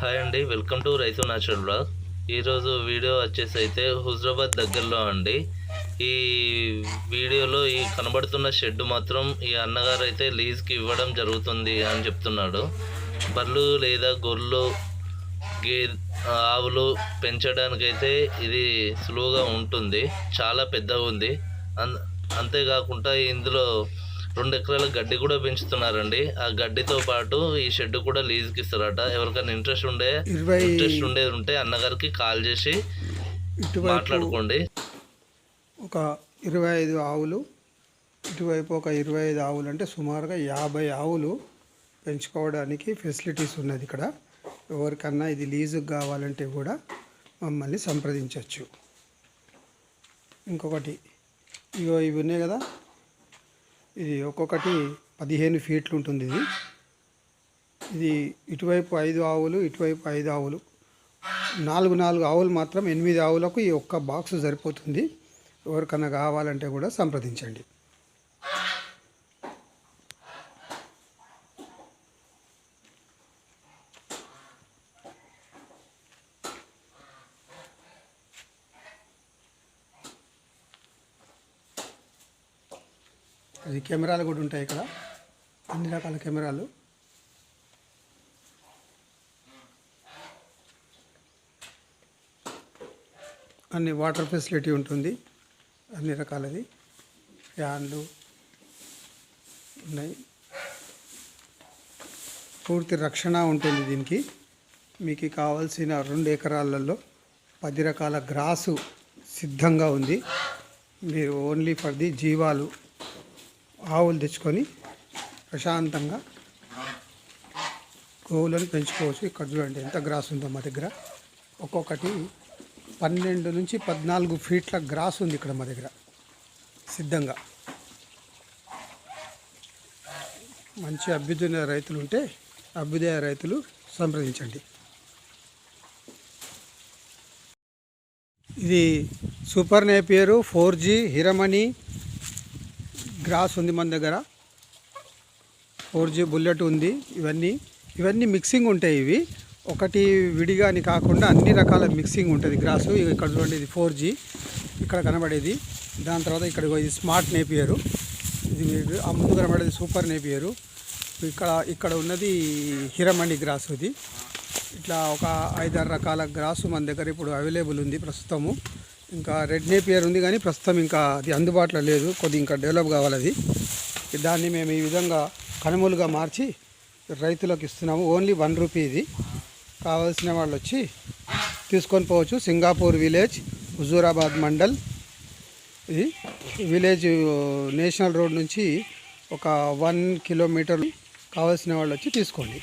Hi అండి welcome to Raithu natural blog. ఈరోజు video వచ్చేసి అయితే హుజరాబాద్ దగ్గరలో అండి. ఈ వీడియోలో ఈ కనబడుతున్న షెడ్ మాత్రం ఈ అన్నగారు అయితే లీజ్కి ఇవ్వడం జరుగుతుంది అని చెప్తున్నాడు. బర్రెలు లేదా గొర్రెలు గే ఆవులు పెంచడానికైతే ఇది సులువుగా ఉంటుంది. చాలా పెద్దగా ఉంది. అన్ అంతేకాకుండా ఇందులో రెండు ఎకరాల గడ్డి కూడా పెంచుతున్నారండి. ఆ గడ్డితో పాటు ఈ షెడ్ కూడా లీజ్కి ఇస్తారట. ఎవరికైనా ఇంట్రెస్ట్ ఉండే ఇంట్రెస్ట్ ఉండేది ఉంటే అన్నగారికి కాల్ చేసి మాట్లాడుకోండి. ఒక ఇరవై ఐదు ఆవులు ఇటువైపు ఒక ఇరవై ఐదు ఆవులు అంటే సుమారుగా యాభై ఆవులు పెంచుకోవడానికి ఫెసిలిటీస్ ఉన్నది ఇక్కడ. ఎవరికన్నా ఇది లీజుకు కావాలంటే కూడా మమ్మల్ని సంప్రదించవచ్చు ఇంకొకటి ఇగో ఇవి ఉన్నాయి కదా. ఇది ఒక్కొక్కటి పదిహేను ఫీట్లు ఉంటుంది ఇది. ఇది ఇటువైపు ఐదు ఆవులు ఇటువైపు ఐదు ఆవులు. నాలుగు నాలుగు ఆవులు మాత్రం ఎనిమిది ఆవులకు ఈ ఒక్క బాక్స్ సరిపోతుంది. ఎవరికన్నా కావాలంటే కూడా సంప్రదించండి. అది కెమెరాలు కూడా ఉంటాయి ఇక్కడ. అన్ని రకాల కెమెరాలు. అన్ని వాటర్ ఫెసిలిటీ ఉంటుంది. అన్ని రకాలది. ఫ్యాన్లు ఉన్నాయి. పూర్తి రక్షణ ఉంటుంది దీనికి. మీకు కావాల్సిన రెండు ఎకరాలలో పది రకాల గ్రాసు సిద్ధంగా ఉంది. మీరు ఓన్లీ ఫర్ ది జీవాలు ఆవులు తెచ్చుకొని ప్రశాంతంగా గోవులను పెంచుకోవచ్చు. ఇక్కడ చూడండి ఎంత గ్రాస్ ఉందో మా దగ్గర. ఒక్కొక్కటి పన్నెండు నుంచి పద్నాలుగు ఫీట్ల గ్రాస్ ఉంది ఇక్కడ మా దగ్గర. సిద్ధంగా. మంచి అభ్యుదయ రైతులు ఉంటే అభ్యుదయ రైతులు సంప్రదించండి. ఇది సూపర్ నేపియరు ఫోర్ జీ హిరమణి గ్రాస్ ఉంది మన దగ్గర. ఫోర్ జీ బుల్లెట్ ఉంది ఇవన్నీ. ఇవన్నీ మిక్సింగ్ ఉంటాయి ఇవి. ఒకటి విడిగా అని కాకుండా అన్ని రకాల మిక్సింగ్ ఉంటుంది గ్రాసు. ఇక్కడ చూడండి ఇది ఫోర్ జీ. ఇక్కడ కనబడేది. దాని తర్వాత ఇక్కడ ఇది స్మార్ట్ నేపియరు. ఇది మీకు ఆ ముందు కనబడేది సూపర్ నేపియరు. ఇక్కడ ఇక్కడ ఉన్నది హిరమణి గ్రాస్ ఇది. ఇట్లా ఒక ఐదారు రకాల గ్రాసు మన దగ్గర ఇప్పుడు అవైలబుల్ ఉంది ప్రస్తుతము. ఇంకా రెడ్ నేపియర్ ఉంది కానీ ప్రస్తుతం ఇంకా అది అందుబాటులో లేదు. కొద్ది ఇంకా డెవలప్ కావాలి అది. దాన్ని మేము ఈ విధంగా కనుమూలుగా మార్చి రైతులకు ఇస్తున్నాము. ఓన్లీ వన్ రూపీ ఇది. కావాల్సిన వాళ్ళు వచ్చి తీసుకొని పోవచ్చు. సింగాపూర్ విలేజ్ హుజూరాబాద్ మండల్. ఇది విలేజ్ నేషనల్ రోడ్ నుంచి ఒక వన్ కిలోమీటర్ కావాల్సిన వాళ్ళు వచ్చి తీసుకోండి.